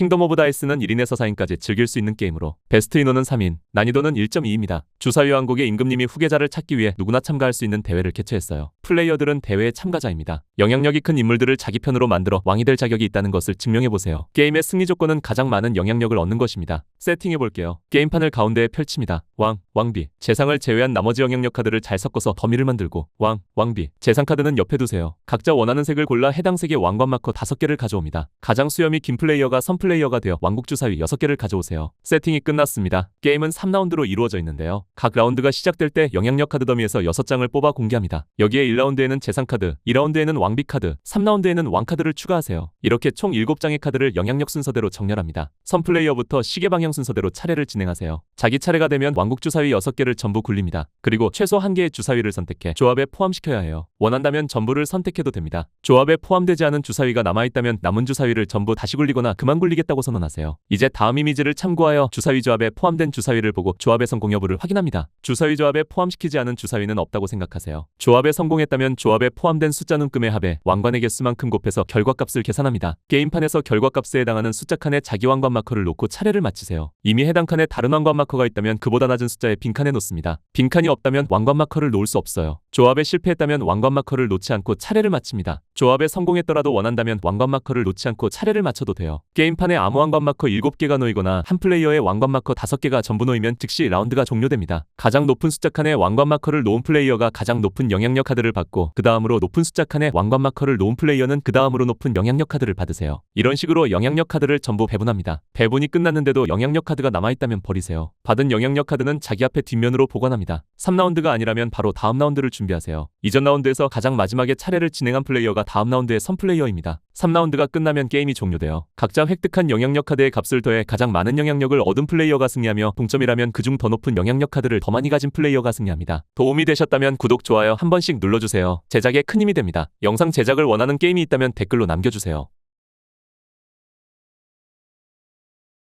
킹덤 오브 다이스는 1인에서 4인까지 즐길 수 있는 게임으로 베스트 인원은 3인, 난이도는 1.2입니다. 주사위 왕국의 임금님이 후계자를 찾기 위해 누구나 참가할 수 있는 대회를 개최했어요. 플레이어들은 대회의 참가자입니다. 영향력이 큰 인물들을 자기 편으로 만들어 왕이 될 자격이 있다는 것을 증명해보세요. 게임의 승리 조건은 가장 많은 영향력을 얻는 것입니다. 세팅해볼게요. 게임판을 가운데에 펼칩니다. 왕, 왕비, 재상을 제외한 나머지 영향력 카드를 잘 섞어서 더미를 만들고 왕, 왕비, 재상 카드는 옆에 두세요. 각자 원하는 색을 골라 해당 색의 왕관 마커 5개를 가져옵니다. 가장 수염이 긴 플레이어가 선 플레이어가 되어 왕국 주사위 6개를 가져오세요. 세팅이 끝났습니다. 게임은 3라운드로 이루어져 있는데요. 각 라운드가 시작될 때 영향력 카드 더미에서 6장을 뽑아 공개합니다. 여기에 1라운드에는 재상 카드, 2라운드에는 왕비 카드, 3라운드에는 왕 카드를 추가하세요. 이렇게 총 7장의 카드를 영향력 순서대로 정렬합니다. 선 플레이어부터 시계 방향 순서대로 차례를 진행하세요. 자기 차례가 되면 왕국 주사위 6개를 전부 굴립니다. 그리고 최소 1개의 주사위를 선택해 조합에 포함시켜야 해요. 원한다면 전부를 선택해도 됩니다. 조합에 포함되지 않은 주사위가 남아있다면 남은 주사위를 전부 다시 굴리거나 그만 굴리겠다고 선언하세요. 이제 다음 이미지를 참고하여 주사위 조합에 포함된 주사위를 보고 조합의 성공 여부를 확인합니다. 주사위 조합에 포함시키지 않은 주사위는 없다고 생각하세요. 조합에 성공했다면 조합에 포함된 숫자 눈금의 합에 왕관의 개수만큼 곱해서 결과값을 계산합니다. 게임판에서 결과값에 해당하는 숫자 칸에 자기 왕관 마커를 놓고 차례를 마치세요. 이미 해당 칸에 다른 왕관 마커가 있다면 그보다 낮은 숫자의 빈칸에 놓습니다. 빈칸이 없다면 왕관 마커를 놓을 수 없어요. 조합에 실패했다면 왕관 마커를 놓지 않고 차례를 마칩니다. 조합에 성공했더라도 원한다면 왕관 마커를 놓지 않고 차례를 맞춰도 돼요. 게임판에 아무 왕관 마커 7개가 놓이거나 한 플레이어의 왕관 마커 5개가 전부 놓이면 즉시 라운드가 종료됩니다. 가장 높은 숫자 칸에 왕관 마커를 놓은 플레이어가 가장 높은 영향력 카드를 받고 그 다음으로 높은 숫자 칸에 왕관 마커를 놓은 플레이어는 그 다음으로 높은 영향력 카드를 받으세요. 이런 식으로 영향력 카드를 전부 배분합니다. 배분이 끝났는데도 영향력 카드가 남아있다면 버리세요. 받은 영향력 카드는 자기 앞에 뒷면으로 보관합니다. 3라운드가 아니라면 바로 다음 라운드를 준비하세요. 이전 라운드에서 가장 마지막에 차례를 진행한 플레이어가 다음 라운드의 선 플레이어입니다. 3라운드가 끝나면 게임이 종료돼요. 각자 획득한 영향력 카드의 값을 더해 가장 많은 영향력을 얻은 플레이어가 승리하며 동점이라면 그중 더 높은 영향력 카드를 더 많이 가진 플레이어가 승리합니다. 도움이 되셨다면 구독, 좋아요 한 번씩 눌러주세요. 제작에 큰 힘이 됩니다. 영상 제작을 원하는 게임이 있다면 댓글로 남겨주세요.